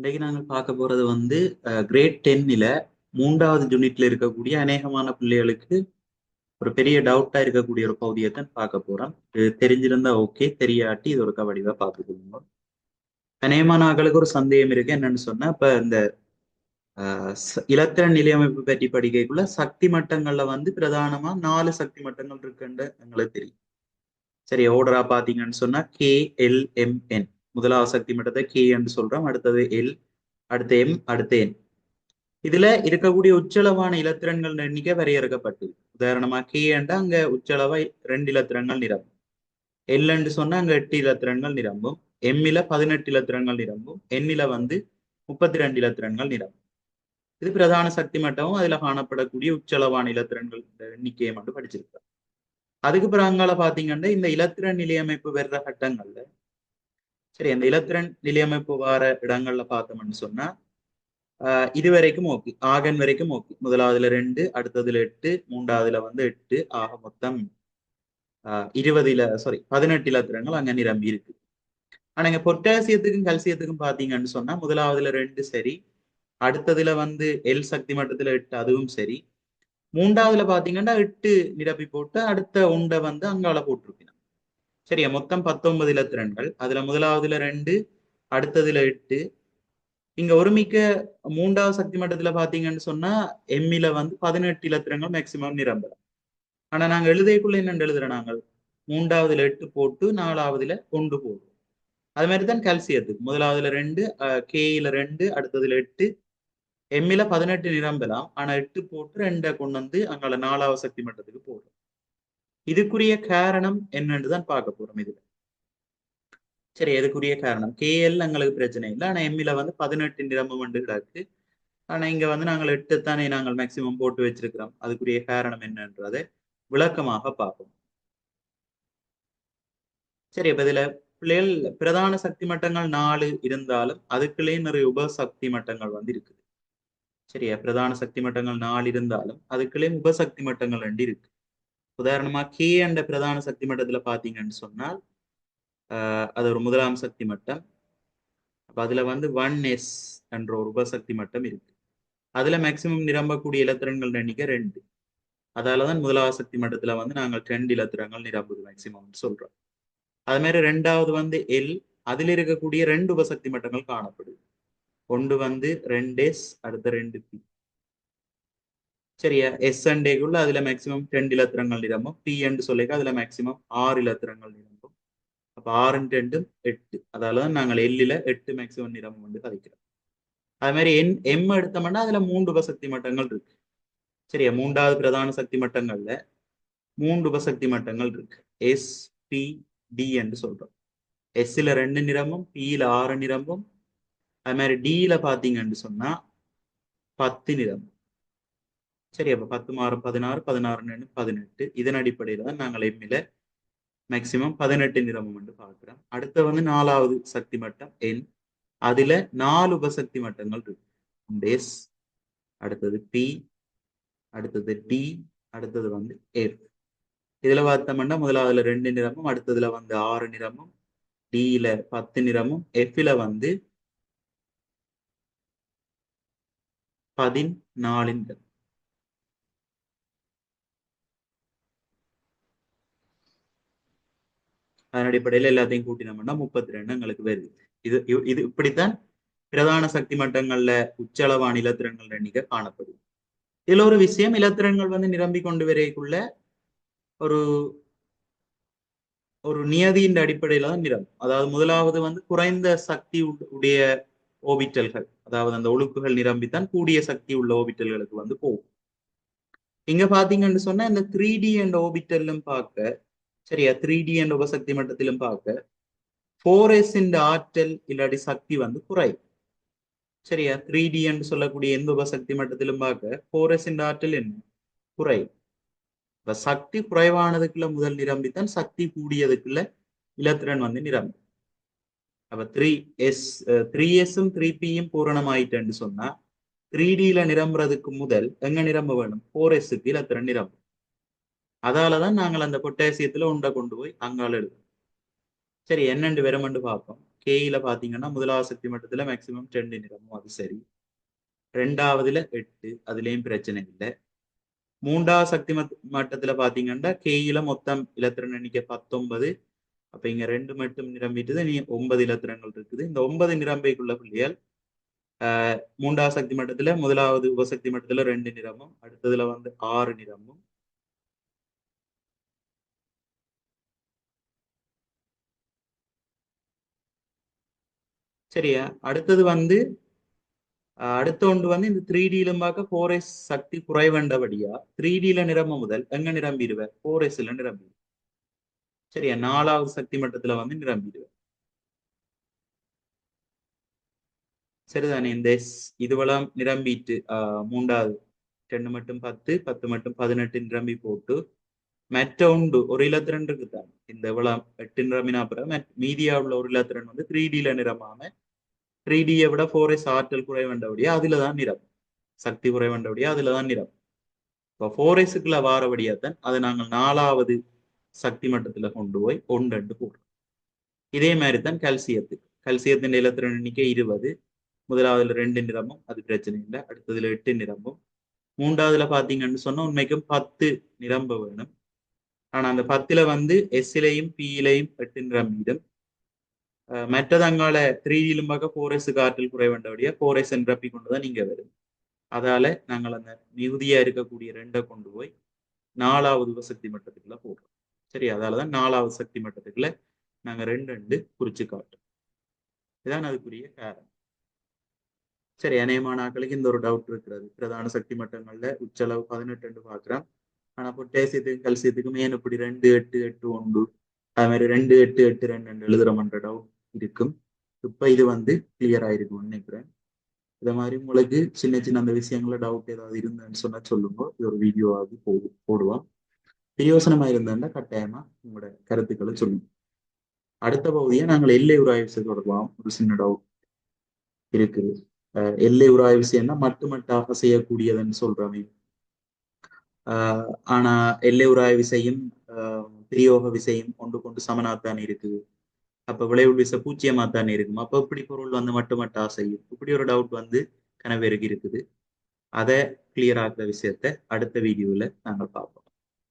இன்றைக்கு நாங்கள் பார்க்க போறது வந்து கிரேட் டென்னில் மூன்றாவது யூனிட்ல இருக்கக்கூடிய அநேகமான பிள்ளைகளுக்கு ஒரு பெரிய டவுட்டா இருக்கக்கூடிய ஒரு பகுதியை தான் பார்க்க போறோம். இது தெரிஞ்சிருந்தா ஓகே தெரியாட்டி இது ஒரு கவடிவா பார்த்துக்கோங்க அநேகமான ஆக்களுக்கு ஒரு சந்தேகம் இருக்கு. என்னன்னு சொன்னா இப்ப இந்த ஆஹ் இலத்திரன் நிலையமைப்பு பற்றி படிக்கக்குள்ள சக்தி மட்டங்கள்ல வந்து பிரதானமா நாலு சக்தி மட்டங்கள் இருக்குன்ற எங்களுக்கு தெரியும். சரி ஓர்டரா பாத்தீங்கன்னு சொன்னா கே எல் எம் என் முதலாவது சக்தி மட்டத்தை கே என்று சொல்றோம். அடுத்தது எல் அடுத்த எம் அடுத்து என் இதுல இருக்கக்கூடிய உச்சளவான இலத்திரன்கள் எண்ணிக்கை வரையறுக்கப்பட்டது உதாரணமா கே என்றா அங்க உச்சளவா ரெண்டு இலத்திரங்கள் நிரம்பும். எல் என்று சொன்னா அங்க எட்டு இலத்திரன்கள் நிரம்பும். எம்மில பதினெட்டு இலத்திரங்கள் நிரம்பும். எண்ணில வந்து முப்பத்தி ரெண்டு இலத்திரன்கள் நிரம்பும். இது பிரதான சக்தி மட்டமும் அதுல காணப்படக்கூடிய உச்சளவான இலத்திரன்கள் எண்ணிக்கையை மட்டும் படிச்சிருக்கோம் அதுக்கு பிறகு அங்கால பாத்தீங்கன்னா இந்த இலத்திரன் நிலையமைப்பு வர்ற கட்டங்கள்ல சரி அந்த இலத்திரன் நிலையமைப்பு வார இடங்கள்ல பார்த்தோம்னு சொன்னா ஆஹ் இது வரைக்கும் ஓகே. ஆகன் வரைக்கும் ஓகே. முதலாவதுல ரெண்டு அடுத்ததுல எட்டு மூன்றாவதுல வந்து எட்டு. ஆக மொத்தம் ஆஹ் இருபதுல சாரி பதினெட்டு இலத்திரங்கள் அங்க நிரம்பி இருக்கு. ஆனா இங்க பொட்டாசியத்துக்கும் கல்சியத்துக்கும் பாத்தீங்கன்னு சொன்னா முதலாவதுல ரெண்டு சரி. அடுத்ததுல வந்து எல் சக்தி மட்டத்துல எட்டு அதுவும் சரி. மூன்றாவதுல பாத்தீங்கன்னா எட்டு நிரப்பி போட்டு அடுத்த உண்டை வந்து அங்கால போட்டிருப்பினோம் சரியா? மொத்தம் பத்தொன்பது இலத்திரன்கள். அதுல முதலாவதுல ரெண்டு அடுத்ததுல எட்டு. இங்க ஒருமிக்க மூன்றாவது சக்தி மட்டத்துல பாத்தீங்கன்னு சொன்னா எம்மில வந்து பதினெட்டு இலத்திரங்கள் மேக்சிமம் நிரம்பலாம் ஆனா நாங்க எழுதைக்குள்ள என்னென்னு எழுதுறோம் நாங்கள்? மூன்றாவதுல எட்டு போட்டு நாலாவதுல ஒன்று போடுவோம் அது மாதிரி தான் கால்சியத்துக்கு. முதலாவதுல ரெண்டு கேயில ரெண்டு அடுத்ததுல எட்டு. எம்மில பதினெட்டு நிரம்பலாம். ஆனா எட்டு போட்டு ரெண்டை கொண்டு வந்து அங்கால நாலாவது சக்தி மட்டத்துக்கு போடுறோம். இதுக்குரிய காரணம் என்னன்னு தான் பார்க்க போறோம் இதுல. சரி எதுக்குரிய காரணம்? கேஎல் எங்களுக்கு பிரச்சனை இல்லை. ஆனா எம்மில வந்து பதினெட்டு நிரம்பம் வந்து கிடக்கு. ஆனா இங்க வந்து நாங்கள் எட்டு தானே நாங்கள் மேக்சிமம் போட்டு வச்சிருக்கிறோம். அதுக்குரிய காரணம் என்னன்றதை விளக்கமாக பார்ப்போம். சரி இப்ப இதுல பிள்ளைகள் பிரதான சக்தி மட்டங்கள் நாலு இருந்தாலும் அதுக்குள்ளேயும் நிறைய உப சக்தி மட்டங்கள் வந்து இருக்குது. சரியா? பிரதான சக்தி மட்டங்கள் நாலு இருந்தாலும் அதுக்குள்ளேயும் உபசக்தி மட்டங்கள் ரெண்டு இருக்கு. உதாரணமா கே என்ற பிரதான சக்தி மட்டத்துல பாத்தீங்கன்னு சொன்னால் ஆஹ் அது ஒரு முதலாம் சக்தி மட்டம். அப்ப அதுல வந்து ஒன் எஸ் என்ற ஒரு உபசக்தி மட்டம் இருக்கு. அதுல மேக்சிமம் நிரம்பக்கூடிய இலத்திரங்கள் எண்ணிக்கை ரெண்டு. அதாலதான் முதலாவது சக்தி மட்டத்துல வந்து நாங்கள் ரெண்டு இலத்திரங்கள் நிரம்புது மேக்சிமம் சொல்றோம். அது மாதிரி ரெண்டாவது வந்து எல் அதில் இருக்கக்கூடிய ரெண்டு உபசக்தி மட்டங்கள் காணப்படுது. ஒன்று வந்து ரெண்டு எஸ் அடுத்த ரெண்டு பி சரியா? எஸ் அண்டேக்குள்ள அதுல மேக்சிமம் ரெண்டு இலத்திரங்கள் நிரம்பும். பி என்று சொல்லிக்க அதுல மேக்சிமம் ஆறு இலத்திரங்கள் நிரம்பும். அப்ப ஆறு ரெண்டும் எட்டு. அதாவது நாங்கள் எல்லில எட்டு மேக்சிமம் நிரம்பும் வந்து கதைக்கிறோம் அது மாதிரி என் எம் எடுத்தோம்னா அதுல மூன்று உபசக்தி மட்டங்கள் இருக்கு. சரியா? மூன்றாவது பிரதான சக்தி மட்டங்கள்ல மூன்று உபசக்தி மட்டங்கள் இருக்கு. எஸ் பி டி என்று சொல்றோம். எஸ்ல ரெண்டு நிரம்பும் பியில ஆறு நிரம்பும். அது மாதிரி டியில பாத்தீங்கன்னு சொன்னா பத்து நிரம்பும். சரி அப்போ பத்து மாறு பதினாறு பதினாறு பதினெட்டு. இதன் அடிப்படையில் தான் நாங்கள் எம்மில மேக்சிமம் பதினெட்டு நிறமும் என்று பார்க்கிறோம். அடுத்து வந்து நாலாவது சக்தி மட்டம் என் அதுல நாலு உபசக்தி மட்டங்கள் இருக்கு. எஸ் அடுத்தது பி அடுத்தது டி அடுத்தது வந்து எஃப் இதுல பார்த்தோம்னா முதலாவதுல ரெண்டு நிறமும் அடுத்ததுல வந்து ஆறு நிறமும் டியில பத்து நிறமும் எஃப்ல வந்து பதினாலு நிறம். அதன் அடிப்படையில் எல்லாத்தையும் கூட்டினோம்னா முப்பத்தி ரெண்டு எங்களுக்கு வருது. இது இது இப்படித்தான் பிரதான சக்தி மட்டங்கள்ல உச்சளவான இலத்திரன்கள் எண்ணிக்கை காணப்படுது. இதுல ஒரு விஷயம் இலத்திரன்கள் வந்து நிரம்பி கொண்டு வரைக்குள்ள ஒரு ஒரு நியதியின் அடிப்படையில தான் நிறம் அதாவது முதலாவது வந்து குறைந்த சக்தி உடைய ஓபிட்டல்கள் அதாவது அந்த ஒழுக்குகள் நிரம்பித்தான் கூடிய சக்தி உள்ள ஓபிட்டல்களுக்கு வந்து போகும். இங்க பாத்தீங்கன்னு சொன்னா இந்த த்ரீ டி அண்ட் ஓபிட்டல்லும் பார்க்க சரியா? த்ரீ டி என்ற உபசக்தி மட்டத்திலும் பார்க்க ஃபோர் எஸ் ஆற்றல் இல்லாட்டி சக்தி வந்து குறையும். சரியா? த்ரீ டி என்று சொல்லக்கூடிய எந்த உபசக்தி மட்டத்திலும் பார்க்க ஃபோர் எஸ் ஆற்றல் என்ன? குறையும். இப்ப சக்தி குறைவானதுக்குள்ள முதல் நிரம்பித்தான் சக்தி கூடியதுக்குள்ள இலத்திரன் வந்து நிரம்பும். அப்ப த்ரீ எஸ் த்ரீ எஸ்ஸும் த்ரீ பியும் பூரணமாயிட்டேன்னு சொன்னா த்ரீ டியில நிரம்புறதுக்கு முதல் எங்க நிரம்ப வேணும்? ஃபோர் எஸ்ஸுக்கு இலத்திரன் நிரம்பும். அதாலதான் நாங்கள் அந்த பொட்டாசியத்துல உண்டை கொண்டு போய் அங்கால எழுதும் சரி என்னண்டு வெறமண்டு பார்ப்போம். கேயில பாத்தீங்கன்னா முதலாசக்தி மட்டத்துல மேக்சிமம் ரெண்டு நிறமும் அது சரி. ரெண்டாவதுல எட்டு அதுலயும் பிரச்சனை இல்லை. மூன்றாவது சக்தி மட்டத்துல பாத்தீங்கன்னா கேயில மொத்தம் இலத்திரன் எண்ணிக்கை பத்தொன்பது. அப்ப இங்க ரெண்டு மட்டும் நிரம்பிட்டு நீ ஒன்பது இலத்திரங்கள் இருக்குது. இந்த ஒன்பது நிரம்பைக்குள்ள புள்ளியால் மூன்றாவது சக்தி மட்டத்துல முதலாவது உபசக்தி மட்டத்துல ரெண்டு நிறமும் அடுத்ததுல வந்து ஆறு நிறமும் சரியா? அடுத்தது வந்து அடுத்த ஒன்று வந்து இந்த த்ரீ டியிலும் பார்க்க ஃபோர் எஸ் சக்தி குறைவண்டபடியா? த்ரீ டியில நிரம்ப முதல் எங்க நிரம்பிடுவேன் ஃபோர் எஸ்ல நிரம்பி சரியா? நாலாவது சக்தி மட்டத்துல வந்து நிரம்பிடுவேன் சரிதானே? இந்த எஸ் இதுவெல்லாம் நிரம்பிட்டு மூன்றாவது. ரெண்டு மட்டும் பத்து பத்து மட்டும் பதினெட்டு நிரம்பி போட்டு மற்ற உண்டு. ஒரு இலத்திரன் இருக்குதான் இந்த இவ்வளவு எட்டு நிறமினா அப்புறம் மீதியா உள்ள ஒரு இலத்திரன் வந்து த்ரீ டில நிறமாம த்ரீ டியை விட ஃபோர் எஸ் ஆற்றல் குறைவண்டபடியா அதுல தான் நிறம் சக்தி குறைவண்டபடியா அதுல தான் நிறம் இப்போ ஃபோர் எஸுக்குள்ள வாரபடியா தான் அதை நாங்கள் நாலாவது சக்தி மட்டத்துல கொண்டு போய் ஒன்று போடுறோம். இதே மாதிரி தான் கல்சியத்துக்கு. கல்சியத்தின் இலத்திரன் எண்ணிக்கை இருபது. முதலாவதுல ரெண்டு நிறமும் அது பிரச்சனை இல்லை. அடுத்ததுல எட்டு நிறமும் மூன்றாவதுல பாத்தீங்கன்னு சொன்னா உண்மைக்கும் பத்து நிரம்ப வேணும். ஆனா அந்த பத்துல வந்து எஸ்லையும் பியிலையும் எட்டு மீதம். மற்றது அங்கால த்ரீ டியிலும் பார்க்க ஃபோர் எஸ் காற்றில் குறைவண்டபடியா ஃபோர் எஸ் நிரப்பி கொண்டுதான் நீங்க வரும். அதால நாங்கள் அந்த மிகுதியா இருக்கக்கூடிய ரெண்டை கொண்டு போய் நாலாவது சக்தி மட்டத்துக்குள்ள போடுறோம். சரி அதாலதான் நாலாவது சக்தி மட்டத்துக்குள்ள நாங்க ரெண்டு ரெண்டு குறிச்சு காட்டுறோம். இதான் அதுக்குரிய காரணம். சரி அநேகமான ஆக்களுக்கு இந்த ஒரு டவுட் இருக்கிறது. பிரதான சக்தி மட்டங்கள்ல உச்சளவு பதினெட்டு ரெண்டு ஆனா பொட்டேசியத்துக்கும் கல்சியத்துக்கும் ஏன் இப்படி ரெண்டு எட்டு எட்டு ஒன்று அது மாதிரி ரெண்டு எட்டு எட்டு ரெண்டு ரெண்டு எழுதுறோம்ன்ற டவுட் இருக்கும். இப்ப இது வந்து கிளியர் ஆயிருக்கும்னு நினைக்கிறேன். இதை மாதிரி உங்களுக்கு சின்ன சின்ன அந்த விஷயங்கள டவுட் ஏதாவது இருந்ததுன்னு சொன்னா சொல்லுங்க. இது ஒரு வீடியோ போடு போடுவோம் பிரியோசனமா இருந்ததுன்னா கட்டாயமா உங்களோட கருத்துக்களை சொல்லுங்க. அடுத்த பகுதியை நாங்கள் எல்லை உராய்வு தொடரலாம். ஒரு சின்ன டவுட் இருக்குது. எல்லை உராய்வு செய்யணும்னா மட்டுமட்டாக செய்யக்கூடியதுன்னு சொல்றோமே ஆனா எல்லை உராய விசையும் பிரியோக விசையும் கொண்டு கொண்டு சமனாத்தான் இருக்குது. அப்ப விளைவு விசை பூச்சியமாத்தான் இருக்கும். அப்ப இப்படி பொருள் வந்து மட்டுமட்டா செய்யும் இப்படி ஒரு டவுட் வந்து கனவேருக்கு இருக்குது. அதை கிளியர் ஆகிற விஷயத்த அடுத்த வீடியோல நாங்கள் பார்ப்போம்.